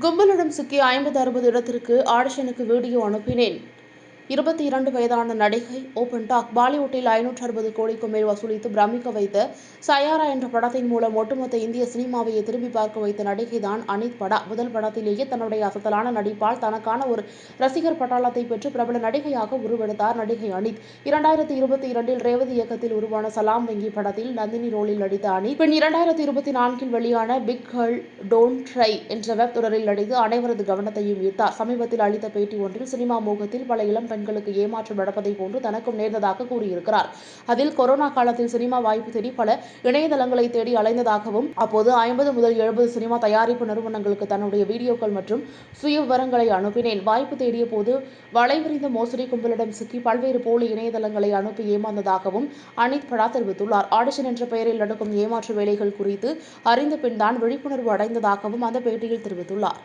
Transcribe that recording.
கும்பலிடம் சிக்கிய ஐம்பது அறுபது இடத்திற்கு ஆடிஷனுக்கு வீடியோ அனுப்பினேன். இருபத்தி இரண்டு வயதான நடிகை ஓபன் டாக் பாலிவுட்டில் ஐநூற்று அறுபது கோடிக்கும் மேல் வசூலித்து பிரமிக்க வைத்த சயாரா என்ற படத்தின் மூலம் ஒட்டுமொத்த இந்திய சினிமாவையே திரும்பி பார்க்க வைத்த நடிகை தான் அனித் படா. முதல் படத்திலேயே தன்னுடைய அசத்தலான நடிப்பால் தனக்கான ஒரு ரசிகர் பட்டாளத்தை பெற்று பிரபல நடிகையாக உருவெடுத்தார் நடிகை அனித். இரண்டாயிரத்தி இருபத்தி இரண்டில் ரேவதி இயக்கத்தில் உருவான சலாம் வங்கி படத்தில் நந்தினி ரோலில் நடித்த அனித் பின் இரண்டாயிரத்தி இருபத்தி நான்கில் வெளியான பிக் கேர்ள் டோன்ட் ட்ரை என்ற வெப் தொடரில் நடித்து அனைவரது கவனத்தையும் ஈர்த்தார். சமீபத்தில் அளித்த பேட்டி ஒன்றில் சினிமா மோகத்தில் பல இளம் பெண்களுக்கு ஏமாற்றம் நடப்பதை போன்று தனக்கும் நேர்ந்ததாக கூறியிருக்கிறார். அதில் கொரோனா காலத்தில் சினிமா வாய்ப்பு தேடி பல இணையதளங்களை தேடி அலைந்ததாகவும் அப்போது ஐம்பது முதல் எழுபது சினிமா தயாரிப்பு நிறுவனங்களுக்கு தன்னுடைய வீடியோக்கள் மற்றும் சுய விவரங்களை அனுப்பினேன். வாய்ப்பு தேடிய போது வளைவிரிந்த மோசடி கும்பலிடம் சிக்கி பல்வேறு போலி இணையதளங்களை அனுப்பி ஏமாந்ததாகவும் அனித் படா தெரிவித்துள்ளார். ஆடிஷன் என்ற பெயரில் நடக்கும் ஏமாற்று வேலைகள் குறித்து அறிந்த பின் தான் விழிப்புணர்வு அடைந்ததாகவும் அந்த பேட்டியில் தெரிவித்துள்ளார்.